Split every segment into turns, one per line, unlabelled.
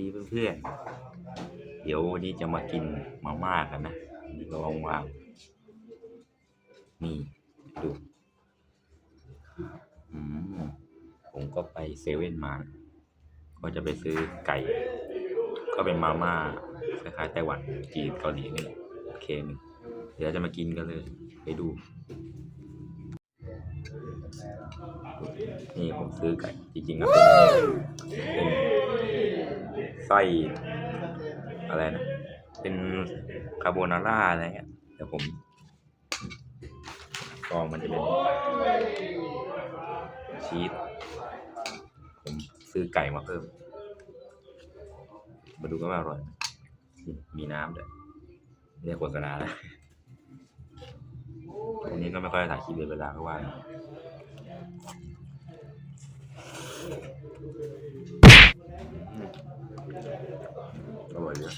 ดีเพื่อนๆ เดี๋ยววันนี้จะมากินมาม่ากันนะนี่ก็ว่างๆนี่ดูอืมผมก็ไปเซเว่นมา ก็จะไปซื้อไก่ ก็เป็นมาม่าคล้ายๆไต้หวันจีนเกาหลีนี่โอเคหนึ่งเดี๋ยวจะมากินกันเลย ไปดู นี่ผมซื้อไก่จริงๆก็เป็นไส้อะไรนะ เป็นคาโบนาร่าอะไรเงี้ยเดี๋ยวผมกองมันจะเป็นชีสผมซื้อไก่มาเพิ่ม มาดูกันว่าอร่อย มีน้ำด้วยไม่ได้โฆษณานะวันนี้ก็ไม่ค่อยถ่ายคลิปเลยเวลาก็ว่าร่อยเลย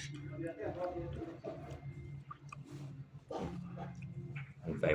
ผมใส่ผงวิ่งวิ่งไปของไก่ ไก่มีไก่ ไม่ค่อ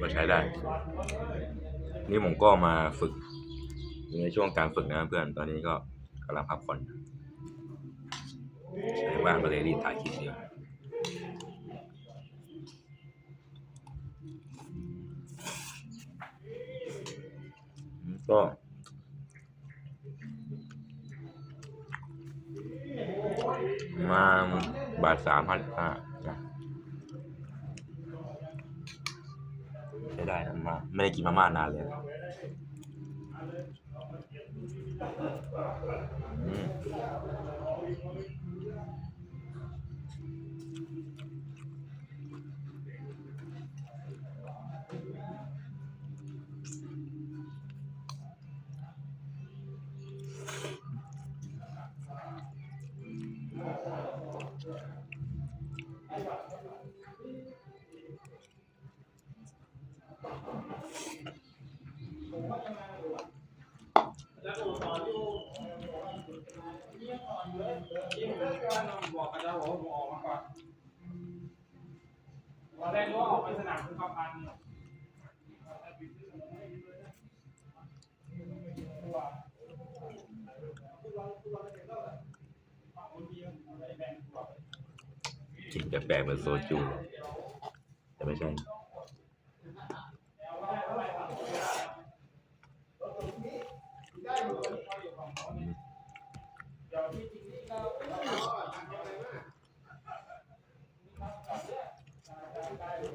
มาใช้ได้ นี่ผมก็มาฝึกอยู่ในช่วงการฝึกนะเพื่อนตอนนี้ก็กำลังพักผ่อนใช้ว่างก็เลยรีบถ่ายคลิปเดียว ก็มาบาทสามพันห้าใช้ได้นะมาไม่ได้กินมาม่านานเลยอืม
อนแรกก็ออกไปสนามคือประพันเนี่ย
กินแปลกๆเหมือนโซจู แต่ไม่ใช่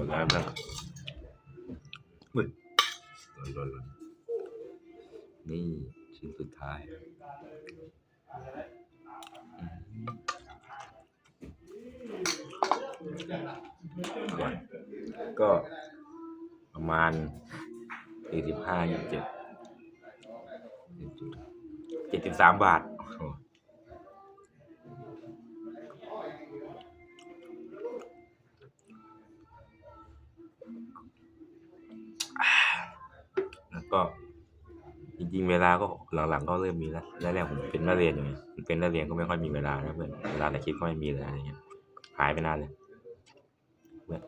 มดแล้วนะอุ้ยหล่นหล่นนี่ชิ้นสุดท้ายอืมก่อนก็ประมาณสี่สิบห้ายี่สิบเจ็ดเจ็ดสิบสามบาท ก็จริงๆ เวลาก็หลังๆก็เริ่มมีแล้วแรกๆผมเป็นนักเรียนอยู่ไงเป็นนักเรียนก็ไม่ค่อยมีเวลานะเพื่อนเวลาแต่คลิปก็ไม่มีเลยอะไรเงี้ยหายไปนานเลยเพื่อน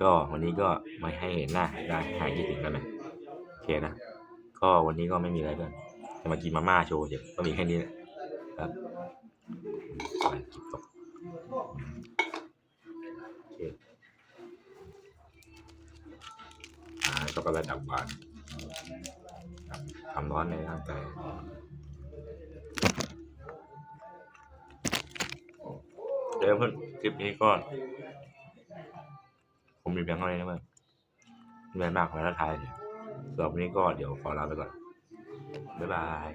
ก็วันนี้ก็ไม่ให้เห็นหน้าได้หายคิดถึงกันนะโอเคนะก็วันนี้ก็ไม่มีอะไรเพื่อนจะมากินมาม่าโชว์เฉยก็มีแค่นี้และครับไปกินต่อช็อกโกแลตดับหวาน ความร้อนในร่างกายเดี๋ยวเพื่อนคลิปนี้ก็ผมมีเพียงเท่านี้นะเพื่อนไม่มากขอท้าทายสำหรับวันนี้ก็เดี๋ยวขอลาไปก่อนบ๊ายบาย